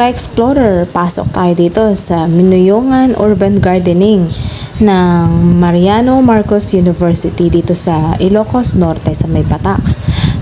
ka-explorer, pasok tayo dito sa Minuyungan Urban Gardening ng Mariano Marcos University dito sa Ilocos Norte sa May Patak.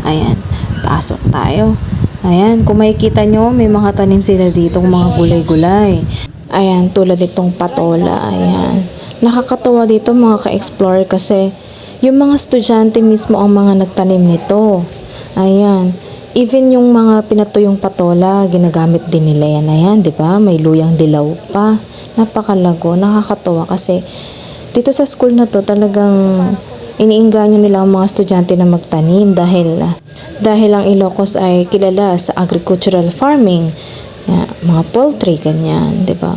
Ayan, pasok tayo. Ayan, kung makikita nyo, may mga tanim sila dito, mga gulay-gulay. Ayan, tulad itong patola. Ayan. Nakakatawa dito mga ka-explorer kasi yung mga estudyante mismo ang mga nagtanim nito. Ayan. Even yung mga pinatuyong patola, ginagamit din nila yan. Ayan, di ba? May luyang dilaw pa. Napakalago. Nakakatawa kasi dito sa school na to talagang iniinganyo nila ang mga estudyante na magtanim dahil dahil ang Ilocos ay kilala sa agricultural farming, Yan, mga poultry, ganyan, di ba?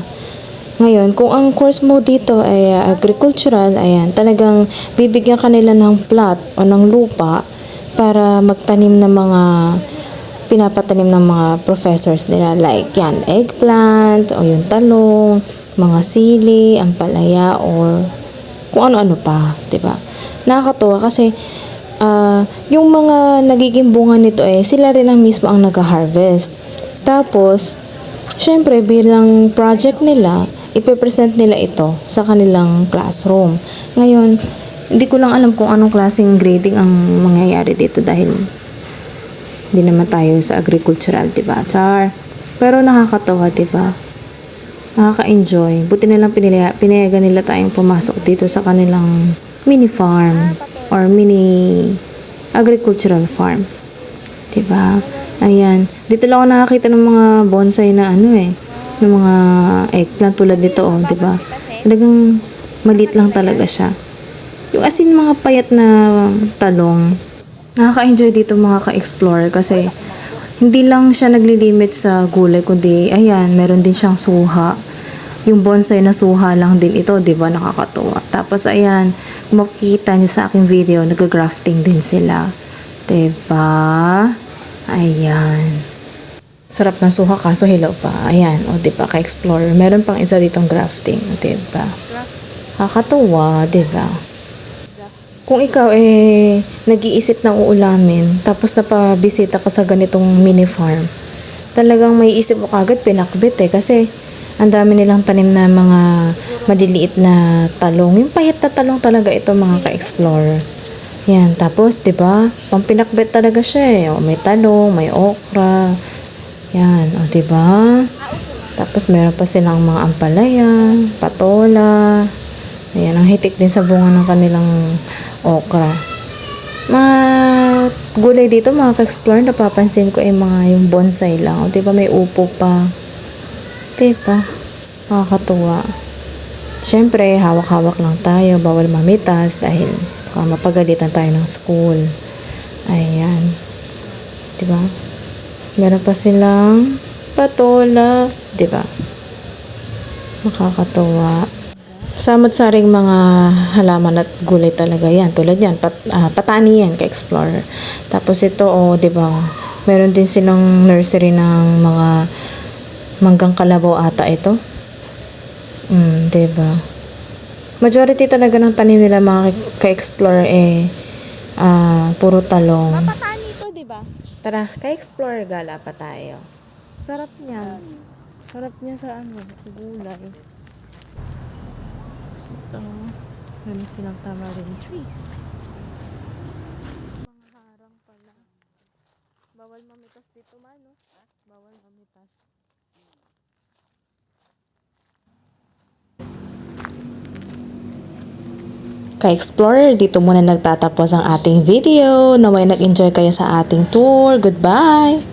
Ngayon, kung ang course mo dito ay agricultural, ayan, talagang bibigyan ka nila ng plot o ng lupa para magtanim ng mga pinapatanim ng mga professors nila like yan, eggplant o yung talong, mga sili, ampalaya or kung ano-ano pa, 'di ba? Nakakatuwa kasi ah, yung mga nagiging bunga nito eh sila rin ang mismo ang nag-harvest. Tapos syempre bilang project nila, ipe-present nila ito sa kanilang classroom. Ngayon, hindi ko lang alam kung anong klaseng grading ang mangyayari dito dahil hindi naman tayo sa agricultural, 'di ba? Char. Pero nakakatawa, 'di ba? Nakaka-enjoy. Buti na lang pinila, pinayagan nila tayong pumasok dito sa kanilang mini farm or mini agricultural farm. 'Di ba? Ayan. Dito lang ako nakakita ng mga bonsai na ano eh, ng mga eggplant tulad nito oh, 'di ba? Talagang maliit lang talaga siya. Yung asin mga payat na talong, nakaka-enjoy dito mga ka-explore kasi hindi lang siya naglilimit sa gulay kundi ayan, meron din siyang suha. Yung bonsai na suha lang din ito, 'di ba? Nakakatuwa. Tapos ayan, makikita nyo sa aking video, nag-grafting din sila. 'Di ba? Ayan. Sarap ng suha kaso hilaw pa. Ayan, o 'di ba? Ka-explore. Meron pang isa ditong grafting, 'di ba? Nakakatuwa, 'di ba? Kung ikaw eh nag-iisip ng uulamin tapos napabisita ka sa ganitong mini farm, talagang may isip mo kagad pinakbit eh kasi ang dami nilang tanim na mga maliliit na talong. Yung payat na talong talaga ito mga ka-explorer. Yan, tapos 'di ba? Pampinakbet talaga siya eh. O, may talong, may okra. Yan, o 'di ba? Tapos meron pa silang mga ampalaya, patola. Ayan, ang hitik din sa bunga ng kanilang okra. Mga gulay dito, mga ka-explore, napapansin ko ay mga yung bonsai lang. Di ba may upo pa? Di ba? Nakakatuwa. Siyempre, hawak-hawak lang tayo. Bawal mamitas dahil baka mapagalitan tayo ng school. Ayan. Di ba? Meron pa silang patola. Di ba? Nakakatuwa. Samot-saring mga halaman at gulay talaga yan. Tulad yan, pat, ah, patani yan ka-explorer. Tapos ito, oh, di ba, meron din silang nursery ng mga manggang kalabaw ata ito. Mm, di ba? Majority talaga ng tanim nila mga ka-explorer eh, ah, puro talong. Papataan ito, di ba? Tara, ka-explorer gala pa tayo. Sarap niya. Sarap niya sa ano, gulay. Ito. Meron silang tamarind tree. Mga harang pala. Bawal mamitas dito man, no? Bawal mamitas. Ka-explorer, dito muna nagtatapos ang ating video. Naway nag-enjoy kayo sa ating tour. Goodbye!